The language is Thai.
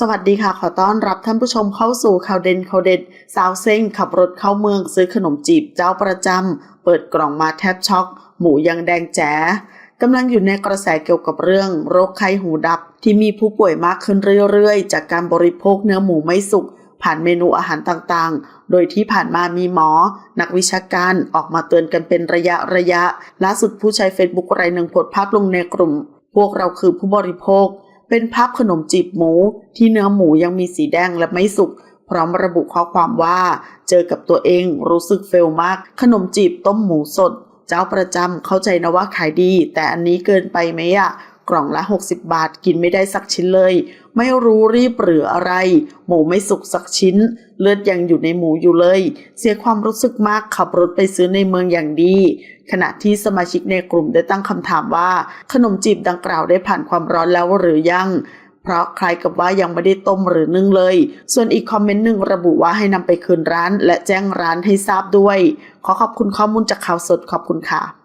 สวัสดีค่ะ ขอต้อนรับท่านผู้ชมเข้าสู่ข่าวเด่นข่าวเด็ด สาวเซ้งขับรถเข้าเมืองซื้อขนมจีบเจ้าประจำ เปิดกล่องมาแทบช็อก หมูยังแดงแจ๋กำลังอยู่ในกระแสเกี่ยวกับเรื่องโรคไข้หูดับ ที่มีผู้ป่วยมากขึ้นเรื่อยๆ จากการบริโภคเนื้อหมูไม่สุก ผ่านเมนูอาหารต่างๆ โดยที่ผ่านมามีหมอ นักวิชาการออกมาเตือนกันเป็นระยะระยะล่าสุดผู้ใช้เฟซบุ๊กรายหนึ่งโพสต์ภาพลงในกลุ่ม พวกเราคือผู้บริโภค เป็นภาพขนมจีบหมู ที่เนื้อหมูยังมีสีแดงและไม่สุกพร้อมระบุข้อความว่า เจอกับตัวเองรู้สึกเฟลมาก ขนมจีบต้มหมูสด เจ้าประจำเข้าใจนะว่าขายดี แต่อันนี้เกินไปไหมอะ กล่องละ 60 บาทกินไม่ได้สักชิ้นเลย ไม่รู้รีบหรืออะไร หมูไม่สุกสักชิ้น เลือดยังอยู่ในหมูอยู่เลย เสียความรู้สึกมากขับรถไปซื้อในเมืองอย่างดี ขณะที่สมาชิกในกลุ่มได้ตั้งคำถามว่า ขนมจีบดังกล่าวได้ผ่านความร้อนแล้วหรือยังเพราะคล้ายกับว่ายังไม่ได้ต้มหรือนึ่งเลย ส่วนอีกคอมเมนต์หนึ่งระบุว่าให้นำไปคืนร้าน และแจ้งร้านให้ทราบด้วย ขอขอบคุณข้อมูลจากข่าวสดขอบคุณค่ะ